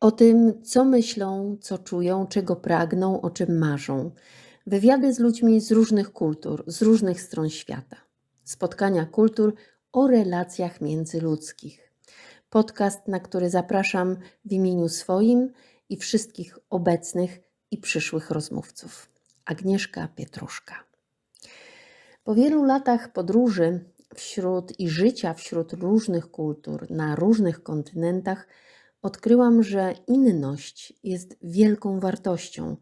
O tym, co myślą, co czują, czego pragną, o czym marzą. Wywiady z ludźmi z różnych kultur, z różnych stron świata. Spotkania kultur o relacjach międzyludzkich. Podcast, na który zapraszam w imieniu swoim i wszystkich obecnych i przyszłych rozmówców. Agnieszka Pietruszka. Po wielu latach podróży wśród i życia wśród różnych kultur na różnych kontynentach odkryłam, że inność jest wielką wartością,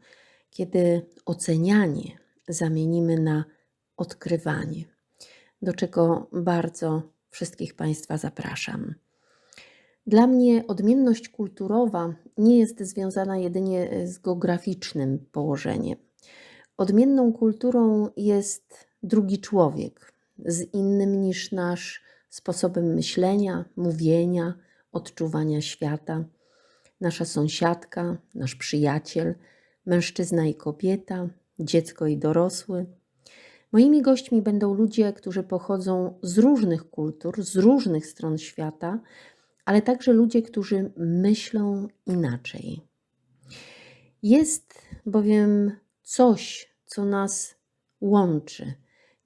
kiedy ocenianie zamienimy na odkrywanie, do czego bardzo wszystkich Państwa zapraszam. Dla mnie odmienność kulturowa nie jest związana jedynie z geograficznym położeniem. Odmienną kulturą jest drugi człowiek, z innym niż nasz sposobem myślenia, mówienia, odczuwania świata. Nasza sąsiadka, nasz przyjaciel, mężczyzna i kobieta, dziecko i dorosły. Moimi gośćmi będą ludzie, którzy pochodzą z różnych kultur, z różnych stron świata, ale także ludzie, którzy myślą inaczej. Jest bowiem coś, co nas łączy,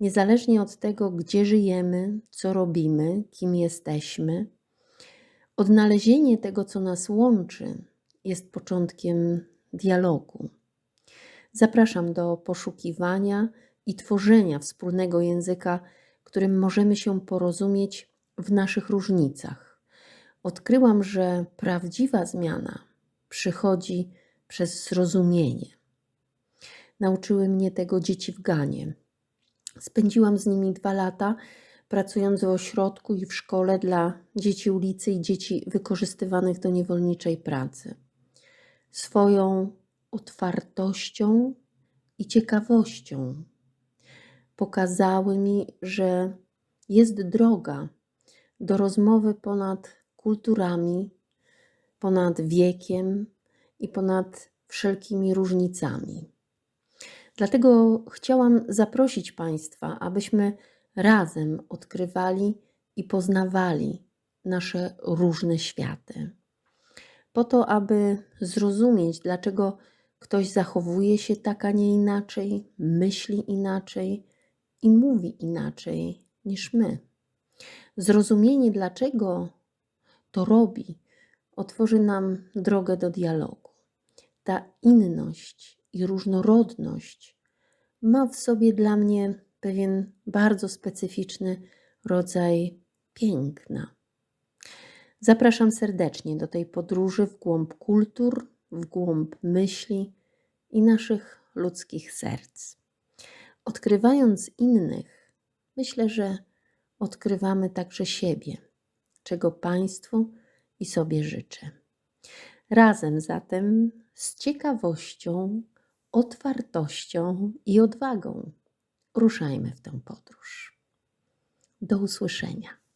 niezależnie od tego, gdzie żyjemy, co robimy, kim jesteśmy. Odnalezienie tego, co nas łączy, jest początkiem dialogu. Zapraszam do poszukiwania i tworzenia wspólnego języka, którym możemy się porozumieć w naszych różnicach. Odkryłam, że prawdziwa zmiana przychodzi przez zrozumienie. Nauczyły mnie tego dzieci w Ganie. Spędziłam z nimi dwa lata, pracując w ośrodku i w szkole dla dzieci ulicy i dzieci wykorzystywanych do niewolniczej pracy. Swoją otwartością i ciekawością pokazały mi, że jest droga do rozmowy ponad kulturami, ponad wiekiem i ponad wszelkimi różnicami. Dlatego chciałam zaprosić Państwa, abyśmy razem odkrywali i poznawali nasze różne światy. Po to, aby zrozumieć, dlaczego ktoś zachowuje się tak, a nie inaczej, myśli inaczej i mówi inaczej niż my. Zrozumienie, dlaczego to robi, otworzy nam drogę do dialogu. Ta inność i różnorodność ma w sobie dla mnie pewien bardzo specyficzny rodzaj piękna. Zapraszam serdecznie do tej podróży w głąb kultur, w głąb myśli i naszych ludzkich serc. Odkrywając innych, myślę, że odkrywamy także siebie, czego Państwu i sobie życzę. Razem zatem z ciekawością, otwartością i odwagą ruszajmy w tę podróż. Do usłyszenia.